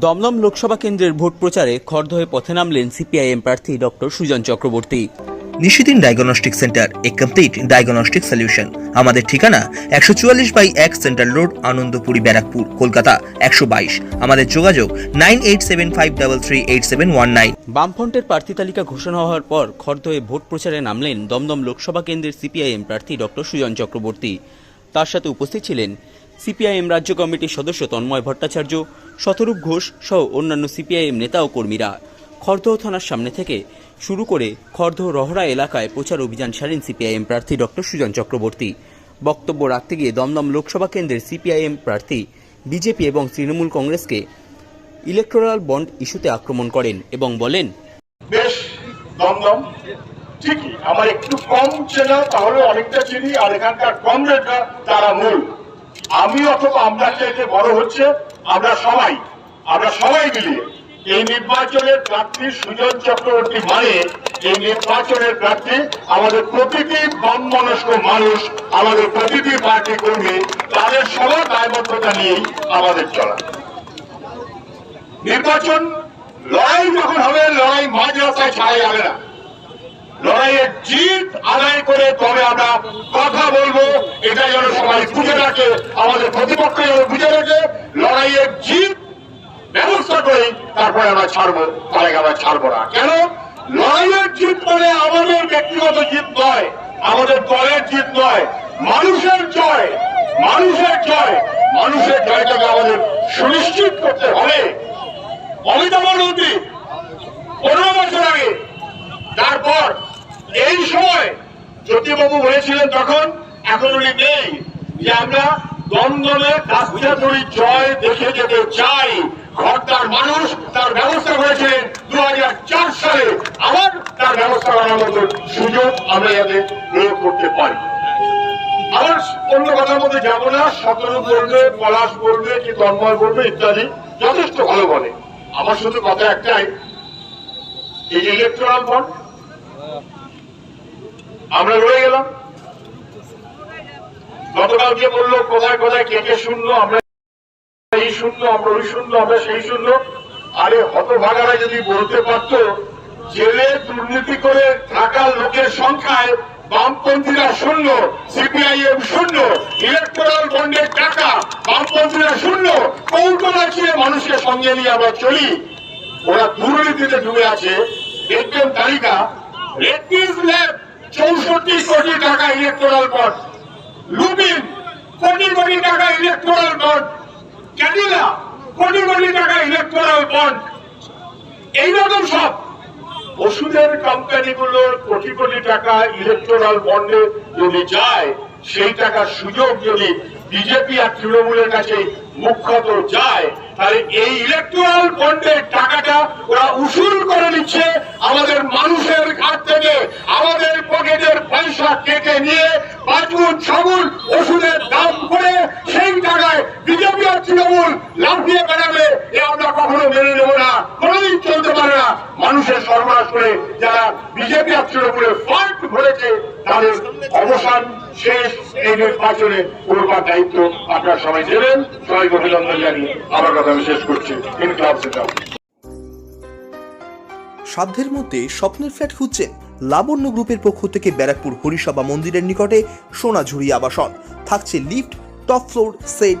দমদম লোকসভা কেন্দ্রের ভোট প্রচারে খড়দহে পথে নামলেন সিপিআইএম প্রার্থী doctor Sujan Chakraborty. Nishidin diagnostic centre এ কমপ্লিট ডায়াগনস্টিক সলিউশন। আমাদের ঠিকানা একশো চুয়াল্লিশ বাই এক সেন্ট্রাল রোড আনন্দপুরি ব্যারাকপুর কলকাতা একশো বাইশ। আমাদের যোগাযোগ nine eight seven five double three eight seven one nine. বামফ্রন্টের প্রার্থী তালিকা ঘোষণা হওয়ার পর খড়দহে ভোট প্রচারে নামলেন দমদম লোকসভা কেন্দ্রের সিপিআইএম প্রার্থী ডক্টর সুজন চক্রবর্তী। তার সাথে উপস্থিত ছিলেন সিপিআইএম রাজ্য কমিটির সদস্য তন্ময় ভট্টাচার্য, শতরূপ ঘোষ সহ অন্যান্য সিপিআইএম নেতা ও কর্মীরা খড়দহ থানার সামনে থেকে শুরু করে খড়দহ রহরা এলাকায় প্রচার অভিযান সারেন সিপিআইএম প্রার্থী ডক্টর সুজন চক্রবর্তী। বক্তব্য রাখতে গিয়ে দমদম লোকসভা কেন্দ্রের সিপিআইএম প্রার্থী, বিজেপি এবং তৃণমূল কংগ্রেসকে ইলেকট্রাল বন্ড ইস্যুতে আক্রমণ করেন এবং বলেন, বেশ, দমদম, ঠিকই, আমার একটু কম চেনা, তাহলে অনেকটা চিনি, আর এখানকার কমরেডরা তারা মূল। আমি অথবা আমরা চাইতে বড় হচ্ছে, আমরা সবাই আমরা সবাই মিলিয়ে এই নির্বাচনের প্রার্থী সুজন চক্রবর্তী মানে এই নির্বাচনের প্রার্থী আমাদের প্রতিটি বাম মনস্ক মানুষ, আমাদের প্রতিটি পার্টি কর্মী, তাদের সবার দায়বদ্ধতা নিয়েই আমাদের চলা। নির্বাচন লড়াই যখন হবে, লড়াই মাঝ রাস্তায় ছাড়া যাবে না। লড়াইয়ের জিত আদায় করে তবে আমরা কথা বলব এটা যেন সবাই বুঝে রাখে, আমাদের প্রতিপক্ষ যেন বুঝে রাখে, লড়াইয়ের জিত ব্যবস্থা করে, তারপরে আমরা ছাড়বো তার আমরা ছাড়বো না। কেন? লড়াইয়ের জিত মানে আমাদের ব্যক্তিগত জিত নয়, আমাদের দলের জিত নয়, মানুষের জয় মানুষের জয়, মানুষের জয়টাকে আমাদের সুনিশ্চিত করতে হবে। অমিতাভ নদী পনেরো বছর আগে, তারপর এই সময় জ্যোতিবাবু বলেছিলেন তখন, এখন উনি নেই যে আমরা দমদমে কাস্তাতুরির জয় দেখে যেতে চাই। ঘরটার মানুষ তার ব্যবস্থা করেছিলেন দু সালে। আবার তার ব্যবস্থা করার মতো সুযোগ আমরা যাতে প্রয়োগ করতে পারি। আবার অন্য কথার মধ্যে যাব না সকল বলবে, পলাশ বলবে কি তন্ময় বলবে ইত্যাদি যথেষ্ট ভালো বলে। আমার শুধু কথা একটাই, এই ইলেকট্রাল বন্ড আমরা রয়ে গেলাম। গতকাল যে বলল, কোথায় কোথায়, কে কে শুনলো আমরা এই শুনলো আমরা ওই শুনলো আমরা সেই শুনলো আরে, হতভাগারা যদি বলতে পারতো, জেলে দুর্নীতি করে থাকা লোকের সংখ্যায় বামপন্থীরা শূন্য, সিপিআইএম শূন্য ইলেকট্রাল বন্ডের টাকা বামপন্থীরা শূন্য, কৌটো রাখিয়ে মানুষকে সঙ্গে নিয়ে আমরা চলি। ওরা দুর্নীতিতে ডুবে আছে। দেখবেন তালিকা রেডমিস ল্যাব চৌষট্টি কোটি টাকা electoral bond Lubin, crore crore টাকা ইলেকট্রাল বন্ড ক্যাডিলা কোটি কোটি টাকা ইলেকট্রাল বন্ড এইরকম সব। ওষুধের কোম্পানিগুলোর কোটি কোটি টাকা ইলেকট্রাল বন্ডে যদি যায়, সেই টাকার সুযোগ যদি বিজেপি আর তৃণমূলের কাছে মুখ্যত যায়, তাহলে এই ইলেকট্রাল বন্ডের টাকাটা ওরা উসুল করে নিচ্ছে আমাদের মানুষের হাত থেকে আমাদের পকেটের পয়সা কেটে নিয়ে পাঁচগুণ ছগুণ ওষুধের দাম করে সেই টাকায় তৃণমূল লাফিয়ে বেড়াবে, এ আমরা কখনো মেনে নেব না। চলতে পারে না। মানুষের সর্বনাশ করে যারা বিজেপি আর তৃণমূলের ভরেছে তাদের অবসান শেষ এই নির্বাচনে। দায়িত্ব সবাই দেবেন। অভিনন্দন আমার কথা আমি শেষ করছি। সাধ্যের মধ্যে স্বপ্নের ফ্ল্যাট খুঁজছেন লাবণ্য গ্রুপের পক্ষ থেকে ব্যারাকপুর হরিসভা মন্দিরের নিকটে সোনাঝুরি আবাসন। থাকছে lift, top floor, set